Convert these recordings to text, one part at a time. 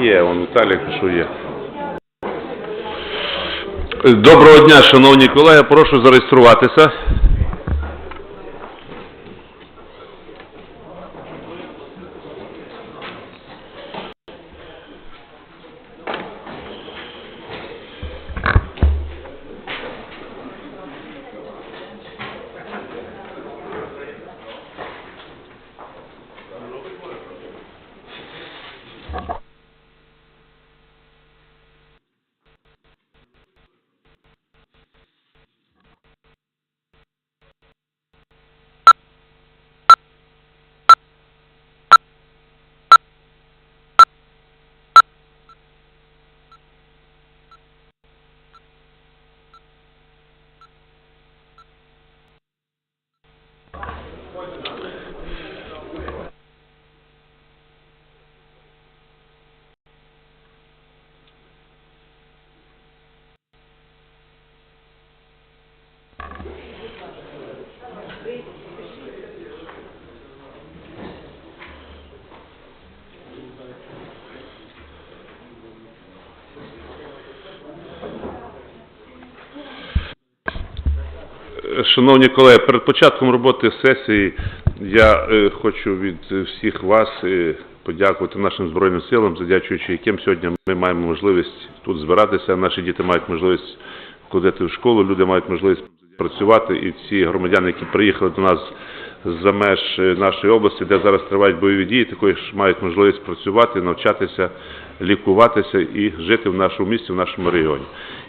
Є, он Віталій що. Доброго дня, шановні колеги, прошу зареєструватися. Шановні колеги, перед початком роботи сесії я е, хочу від всіх вас е, подякувати нашим Збройним силам, завдячуючи яким сьогодні ми маємо можливість тут збиратися. Наші діти мають можливість ходити в школу, люди мають можливість працювати, і ці громадяни, які приїхали до нас з-за меж е, нашої області, де зараз тривають бойові дії, також мають можливість працювати, навчатися, лікуватися і жити в нашому місті, в нашому регіоні.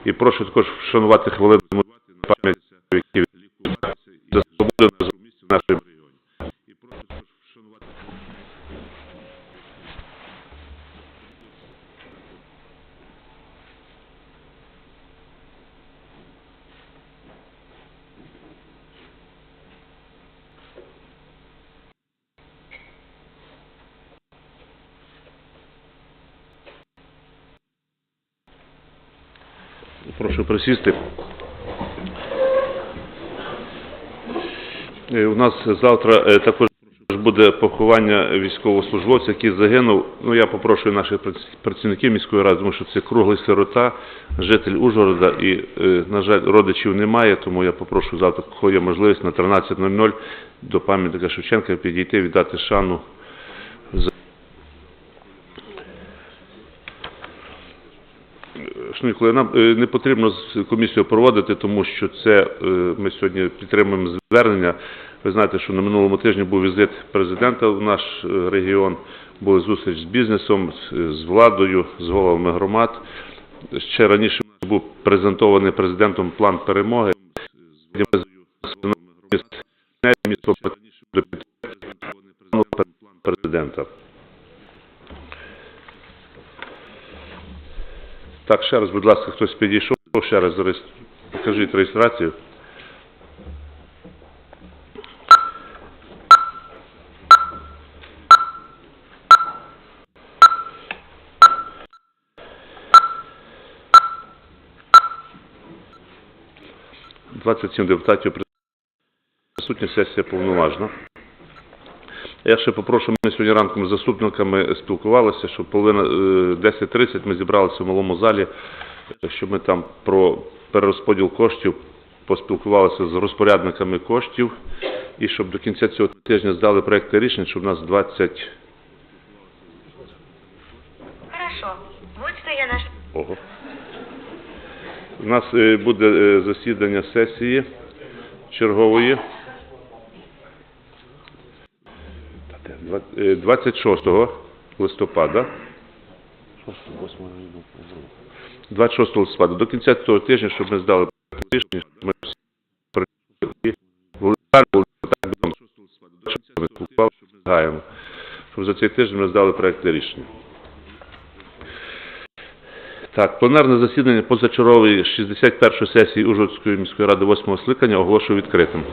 І прошу також вшанувати хвилину пам'ять, які за свободу на місці в нашому регіоні. І прошу також вшанувати Прошу присісти. Е, У нас завтра е, також буде поховання військовослужбовця, який загинув. Ну, я попрошу наших працівників міської ради, тому що це круглий сирота, житель Ужгорода, і, е, на жаль, родичів немає, тому я попрошу завтра, кого є можливість, на 13.00 до пам'ятника Шевченка підійти, віддати шану. за- Шановні колеги, нам не потрібно з комісією проводити, тому що це е, ми сьогодні підтримуємо звернення. Ви знаєте, що на минулому тижні був візит президента в наш е, регіон, була зустріч з бізнесом, з- владою, з головами громад. Ще раніше був презентований президентом план перемоги. З місто буде підтримувати план президента. Так, ще раз, будь ласка, хтось підійшов, ще раз покажіть реєстрацію. Двадцять сім депутатів присутня сесія повноважна. Я ще попрошу, ми сьогодні ранком з заступниками спілкувалися, що половина е, 10.30 ми зібралися в малому залі, щоб ми там про перерозподіл коштів поспілкувалися з розпорядниками коштів і щоб до кінця цього тижня здали проекти рішень, щоб у нас 20... Хорошо. Вот я нашла. Ого. У нас е, буде е, засідання сесії чергової. Та де? Два- е, 26 листопада. 26 листопада. До кінця цього тижня, щоб ми здали щоб ми всі спілкувалися, щоб за цей тиждень ми здали проекти рішення. Так, пленарне засідання позачергової 61 сесії Ужгородської міської ради 8-го скликання оголошую відкритим.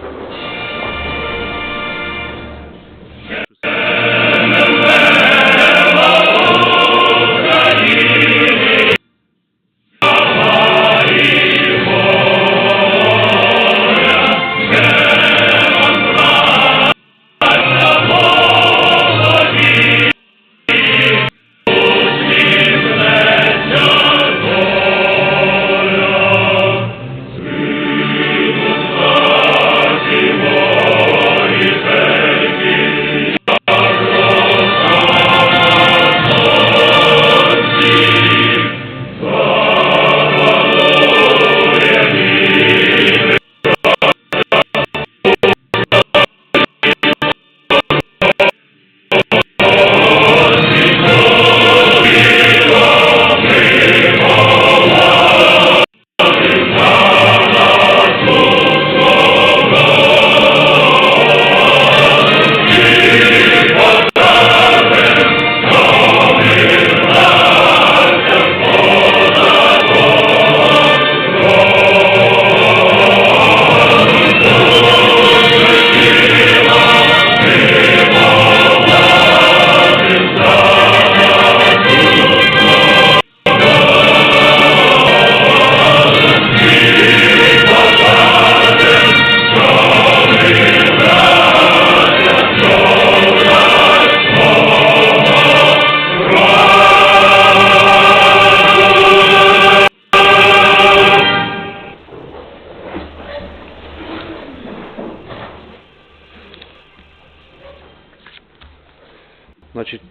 Значить,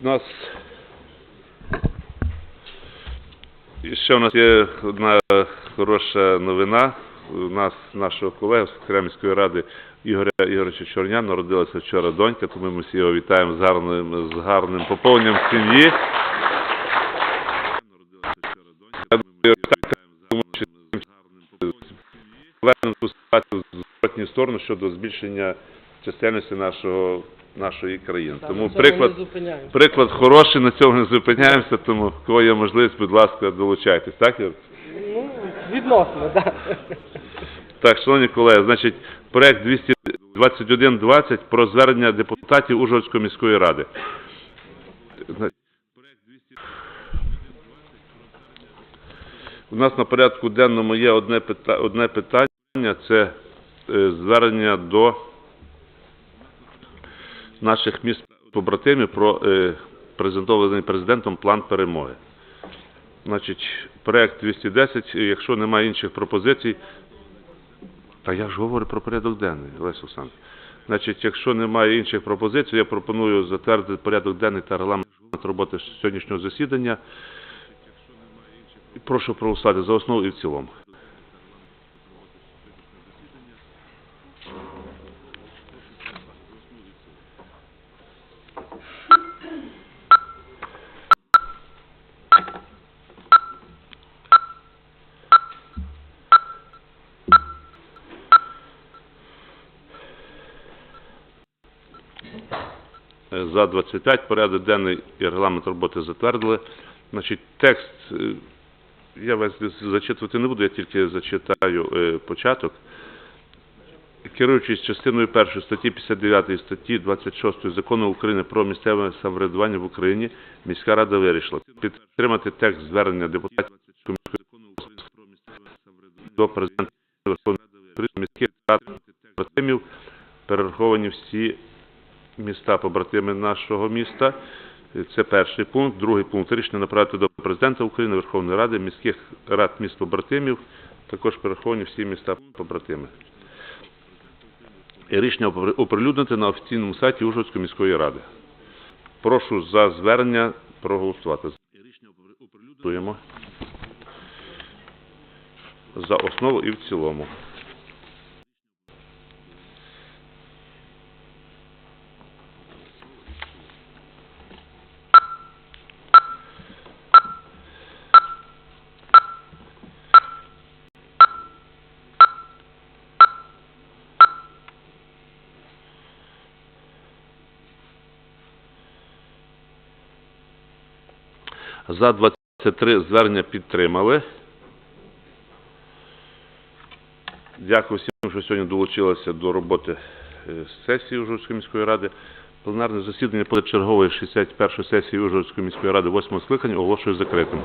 у нас і ще у нас є одна хороша новина. У нас нашого колеги секретаря міської ради Ігоря Ігоровича Чорня народилася вчора донька, тому ми всі його вітаємо з гарним, з гарним поповненням сім'ї. Повернемо ту ситуацію в зворотню сторону щодо збільшення чисельності нашого, нашої країни. Тому На цьому приклад, не зупиняємося. приклад хороший, на цьому не зупиняємося, тому в кого є можливість, будь ласка, долучайтесь. Так, Юр? Ну, відносно, так. Так, шановні колеги, значить, проект 22120 про звернення депутатів Ужгородської міської ради. У нас на порядку денному є одне питання, це е, звернення до наших міст побратимів про е, презентований президентом план перемоги. Значить, проект 210, і якщо немає інших пропозицій, та я ж говорю про порядок денний, Олесь Олександрович. Значить, якщо немає інших пропозицій, я пропоную затвердити порядок денний та регламент роботи сьогоднішнього засідання. Прошу проголосувати за основу і в цілому. За 25 порядок денний і регламент роботи затвердили. Значить, текст е, я вас зачитувати не буду, я тільки зачитаю е, початок. Керуючись частиною 1 статті 59 статті 26 Закону України про місцеве самоврядування в Україні, міська рада вирішила підтримати текст звернення депутатів до президента Верховної Ради міських рад перераховані всі міста побратими нашого міста. Це перший пункт. Другий пункт рішення направити до президента України, Верховної Ради, міських рад міст побратимів, також перераховані всі міста побратими. І рішення оприлюднити на офіційному сайті Ужгородської міської ради. Прошу за звернення проголосувати. Голосуємо. За основу і в цілому. За 23 звернення підтримали. Дякую всім, що сьогодні долучилися до роботи е, сесії Ужгородської міської ради. Пленарне засідання позачергової 61 сесії Ужгородської міської ради 8 скликання оголошую закритим.